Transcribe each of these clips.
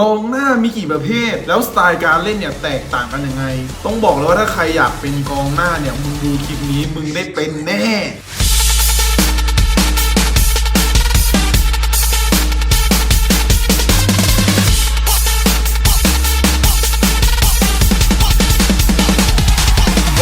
กองหน้ามีกี่ประเภท แล้วสไตล์การเล่นเนี่ยแตกต่างกันยังไง ต้องบอกเลยว่าถ้าใครอยากเป็นกองหน้าเนี่ยมึงดูคลิปนี้มึงได้เป็นแน่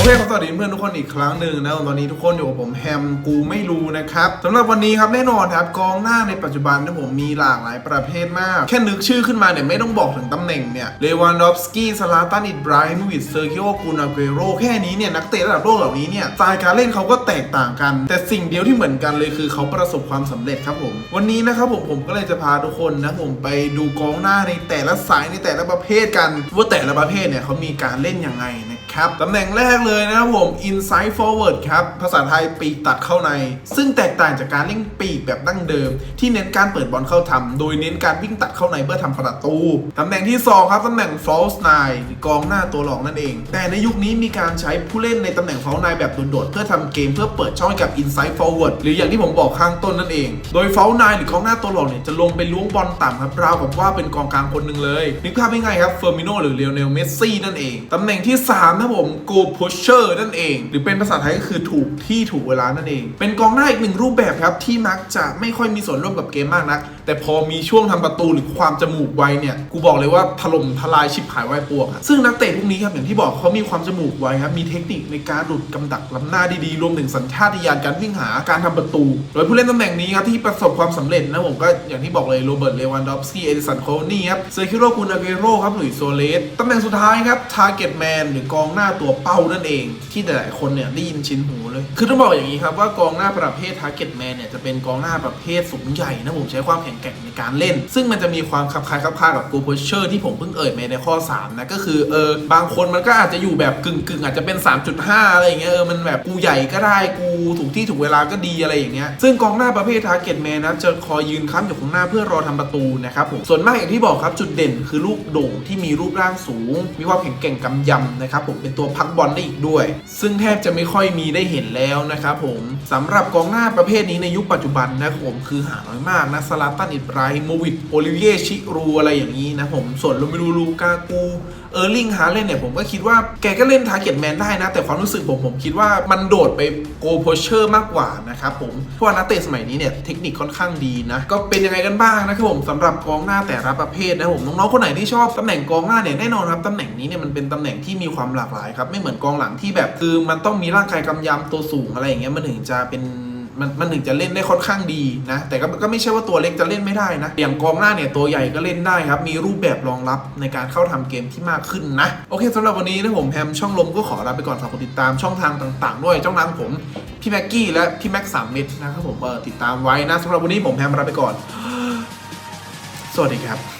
เคครับสวัสดีเพื่อนทุกคนอีกครั้งหนึ่งนะตอนนี้ทุกคนอยู่กับผมแฮมกูไม่รู้นะครับสำหรับวันนี้ครับแน่นอนครับกองหน้าในปัจจุบันนะผมมีหลากหลายประเภทมาก แค่นึกชื่อขึ้นมาเนี่ยไม่ต้องบอกถึงตำแหน่งเนี่ยเลวานดอฟสกี้ซาลาตันอิดบราฮิโมวิชเซอร์กิโอกูนาเกโรแค่นี้เนี่ยนักเตะระดับโลกเหล่านี้เนี่ยสไตล์การเล่นเขาก็แตกต่างกัน แต่สิ่งเดียวที่เหมือนกันเลยคือเขาประสบความสำเร็จครับผมวันนี้นะครับผมผมก็เลยจะพาทุกคนนะผมไปดูกองหน้าในแต่ละสายในแต่ละประเภทกันว่าแต่ละประเภทเนี่ยเขามีการเล่นยังไง ครับตำแหน่งแรกเลยนะครับผม inside forward ครับ ภาษาไทยปีกตัดเข้าใน ซึ่งแตกต่างจากการเล่นปีกแบบดั้งเดิม ที่เน้นการเปิดบอลเข้าทำโดยเน้นการวิ่งตัดเข้าในเพื่อทำประตู ตำแหน่งที่ 2 ครับตำแหน่ง false nine กองหน้าตัวรองนั่นเอง แต่ในยุคนี้มีการใช้ผู้เล่นในตำแหน่ง false nine แบบโดดๆเพื่อทำเกมเพื่อเปิดช่องให้กับ inside forward หรืออย่างที่ผมบอกข้างต้นนั่นเอง โดย false nine หรือกองหน้าตัวรองเนี่ยจะลงไปล้วงบอลต่ำครับราวกับว่าเป็นกองกลางคนหนึ่งเลยนึกภาพง่ายๆครับเฟอร์มิโนหรือเลโอเนลเมสซี่นั่นเองตำแหน่งที่3นะผม go pusher นั่นเอง หรือเป็นภาษาไทยก็คือถูกที่ถูกเวลานั่นเอง เป็นกองหน้าอีกหนึ่งรูปแบบครับ ที่มักจะไม่ค่อยมีส่วนร่วมกับเกมมากนัก แต่พอมีช่วงทำประตูหรือความจมูกไวเนี่ย กูบอกเลยว่าถล่มทลายชิบหายไวปวก ซึ่งนักเตะพวกนี้ครับอย่างที่บอกเขามีความจมูกไวครับ มีเทคนิคในการหลุดกำดักล้ำหน้าดีๆ รวมถึงสัญชาตญาณการวิ่งหาการทำประตู โดยผู้เล่นตำแหน่งนี้ครับที่ประสบความสำเร็จนะผมก็อย่างที่บอกเลยโรเบิร์ตเลวันดอฟสกี้เอดิสันโคนี่ครับเซอร์คิโรกุนาเกโรครับหลุยโซเลสตำแหน่งสุดท้ายครับทาร์เก็ตแมนหรือกององหน้าตัวเป้านั่นเอง ที่หลายๆคนเนี่ยได้ยินชินหูเลย คือต้องบอกอย่างนี้ครับว่ากองหน้าประเภททาร์เก็ตแมนเนี่ยจะเป็นกองหน้าประเภทสูงใหญ่นะผมใช้ความแข็งแกร่งในการเล่น ซึ่งมันจะมีความคลับคล้ายคลับคลากับกูโพเชอร์ที่ผมเพิ่งเอ่ยไปในข้อ 3 นะ ก็คือเออบางคนมันก็อาจจะอยู่แบบกึ่งกึ่งอาจจะเป็น 3.5 อะไรอย่างเงี้ยเออมันแบบกูใหญ่ก็ได้กูถูกที่ถูกเวลาก็ดีอะไรอย่างเงี้ยซึ่งกองหน้าประเภททาร์เก็ตแมนนะจะคอยยืนค้ำอยู่ข้างหน้าเพื่อรอทำประตูนะครับผมส่วนมากอย่างที่บอกครับจุดเด่นคือลูกโด่งที่มีรูปร่างสูง มีความแข็งแกร่งกำยำนะครับผมเป็นตัวพักบอลได้อีกด้วย ซึ่งแทบจะไม่ค่อยมีได้เห็นแล้วนะครับผมสำหรับกองหน้าประเภทนี้ในยุคปัจจุบันนะครับผมคือหาน้อยมากนะสลาตันอิบราฮิโมวิชโอลิเวียชิรูอะไรอย่างนี้นะผมส่วนโรมิรูลูกากูเออร์ลิงฮาเลนเนี่ยผมก็คิดว่าแกก็เล่นทาร์เก็ตแมนได้นะ แต่ความรู้สึกผมผมคิดว่ามันโดดไปโกโพเชอร์มากกว่านะครับผมเพราะว่านักเตะสมัยนี้เนี่ยเทคนิคค่อนข้างดีนะ ก็เป็นยังไงกันบ้างนะครับผมสำหรับกองหน้าแต่ละประเภทนะครับผมน้องๆคนไหนที่ชอบตำแหน่งกองหน้าเนี่ยแน่นอนครับตำแหน่งนี้เนี่ยมันเป็นตำแหน่งที่มีความหลากหลายครับไม่เหมือนกองหลังที่แบบคือมันต้องมีร่างกายกำยำตัวสูงอะไรอย่างเงี้ยมันถึงจะเป็น มันมันถึงจะเล่นได้ค่อนข้างดีนะ แต่ก็ก็ไม่ใช่ว่าตัวเล็กจะเล่นไม่ได้นะ อย่างกองหน้าเนี่ยตัวใหญ่ก็เล่นได้ครับ มีรูปแบบรองรับในการเข้าทำเกมที่มากขึ้นนะ โอเคสำหรับวันนี้นะผมแฮมช่องลมก็ขอลาไปก่อนฝากกดติดตามช่องทางต่าง ๆ ด้วยช่องทางผมพี่แม็กกี้และพี่แม็กสามเม็ดนะครับผมเออติดตามไว้นะสำหรับวันนี้ผมแฮมลาไปก่อน สวัสดีครับ